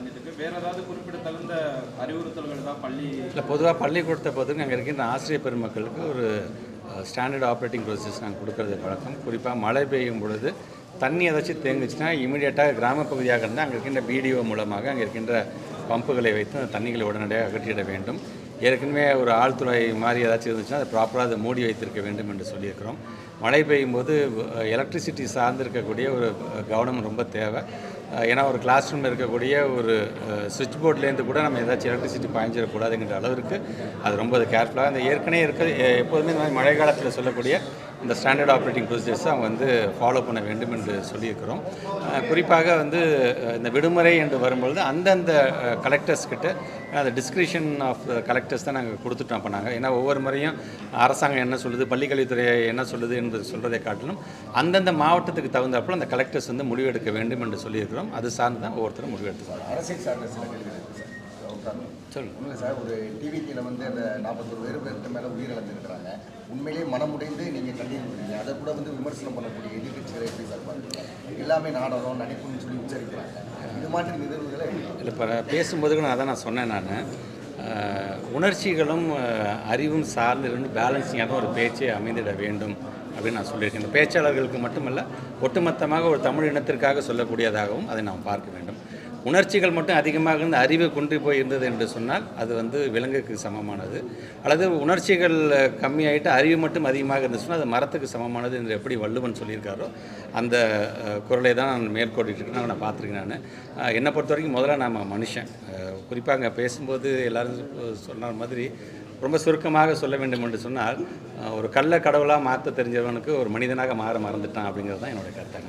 செஞ்சுட்டு வேற ஏதாவது குறிப்பிடத்தகுந்த அறிவுறுத்தல்கள் தான் பள்ளி இல்லை பொதுவாக பள்ளிக்கூடத்தை பொறுத்தவரைக்கும் அங்கே இருக்கின்ற ஆசிரியர் பெருமக்களுக்கு ஒரு ஸ்டாண்டர்ட் ஆப்ரேட்டிங் ப்ரொசீஜர்ஸ் நாங்கள் கொடுக்கறது வழக்கம். குறிப்பாக மழை பெய்யும் பொழுது தண்ணி ஏதாச்சும் தேங்குச்சுன்னா இமீடியட்டாக கிராமப்பகுதியாக இருந்தால் அங்கே இருக்கின்ற பிடிஓ மூலமாக அங்கே இருக்கின்ற பம்புகளை வைத்து அந்த தண்ணிகளை உடனடியாக அகற்றிட வேண்டும். ஏற்கனவே ஒரு ஆழ்துறை மாதிரி ஏதாச்சும் இருந்துச்சுன்னா அதை ப்ராப்பராக அதை மூடி வைத்திருக்க வேண்டும் என்று சொல்லியிருக்கிறோம். மழை பெய்யும் போது எலக்ட்ரிசிட்டி சார்ந்து இருக்கக்கூடிய ஒரு கவனம் ரொம்ப தேவை. ஏன்னா ஒரு கிளாஸ் ரூமில் இருக்கக்கூடிய ஒரு சுவிட்ச் போர்ட்லேருந்து கூட நம்ம ஏதாச்சும் எலக்ட்ரிசிட்டி பாய்ஞ்சிடக்கூடாதுங்கிற அளவிற்கு அது ரொம்ப கேர்ஃபுல்லாக அந்த ஏற்கனவே இருக்க எ- எப்போதுமே இந்த மாதிரி மழை காலத்தில் சொல்லக்கூடிய இந்த ஸ்டாண்டர்ட் ஆப்ரேட்டிங் ப்ரொசீஜர்ஸ் அவங்க வந்து ஃபாலோ பண்ண வேண்டும் என்று சொல்லியிருக்கிறோம். குறிப்பாக வந்து இந்த விடுமுறை என்று வரும்பொழுது அந்தந்த கலெக்டர்ஸ் கிட்ட அந்த டிஸ்கிரிப்ஷன் ஆஃப் கலெக்டர்ஸ் தான் நாங்கள் கொடுத்துட்டோம் பண்ணாங்க ஏன்னா ஒவ்வொரு முறையும் அரசாங்கம் என்ன சொல்லுது பள்ளிக்கல்வித்துறை என்ன சொல்லுது என்று சொல்கிறதை காட்டிலும் அந்தந்த மாவட்டத்துக்கு தகுந்தாப்புல அந்த கலெக்டர்ஸ் வந்து முடிவெடுக்க வேண்டும் என்று சொல்லியிருக்கிறோம். அது சார்ந்து தான் ஒவ்வொருத்தரும் முடிவெடுத்துக்கிறாங்க அரசியல் சார்ந்த சில இருக்கு சார். ஒரு டிவிக்கில் வந்து அந்த நாற்பத்தொரு பேர் பேருக்கு மேலே உயிரிழந்திருக்கிறாங்க. உண்மையிலேயே மனமுடைந்து நீங்கள் கண்ணீர் விடுறீங்க அதை கூட வந்து விமர்சனம் பண்ணக்கூடிய எதிர்கட்சிகளை எப்படி சார் பாருங்க எல்லாமே நாடகம் நடிப்புன்னு சொல்லி உச்சரிக்கிறாங்க. இது மாதிரி நிகழ்வுகளை இல்லை இப்போ பேசும்போது கூட அதான் நான் சொன்னேன் நான். உணர்ச்சிகளும் அறிவும் சார்ந்து இருந்து பேலன்சிங்கான ஒரு பேச்சை அமைந்திட வேண்டும். அப்படின்னு நான் சொல்லியிருக்கேன். இந்த பேச்சாளர்களுக்கு மட்டுமல்ல ஒட்டுமொத்தமாக ஒரு தமிழ் இனத்திற்காக சொல்லக்கூடியதாகவும் அதை நாம் பார்க்க வேண்டும். உணர்ச்சிகள் மட்டும் அதிகமாக இருந்து அறிவு குன்றி போய் இருந்தது என்று சொன்னால் அது வந்து விலங்குக்கு சமமானது. அல்லது உணர்ச்சிகள் கம்மியாயிட்டு அறிவு மட்டும் அதிகமாக இருந்து சொன்னால் அது மரத்துக்கு சமமானது என்று எப்படி வள்ளுவன் சொல்லியிருக்காரோ அந்த குரலை தான் நான் மேற்கோட்டிட்டு இருக்கேன். நான் பார்த்துருக்கேன் நான். என்னை பொறுத்த வரைக்கும் முதல்ல நாம் மனுஷன். குறிப்பாக பேசும்போது எல்லோரும் சொன்ன மாதிரி ரொம்ப சுருக்கமாக சொல்ல வேண்டும் என்று சொன்னால் ஒரு கள்ள கடவுளாக மாற்ற தெரிஞ்சவனுக்கு ஒரு மனிதனாக மாற மறந்துட்டான் அப்படிங்கிறது தான் என்னுடைய கருத்தாங்க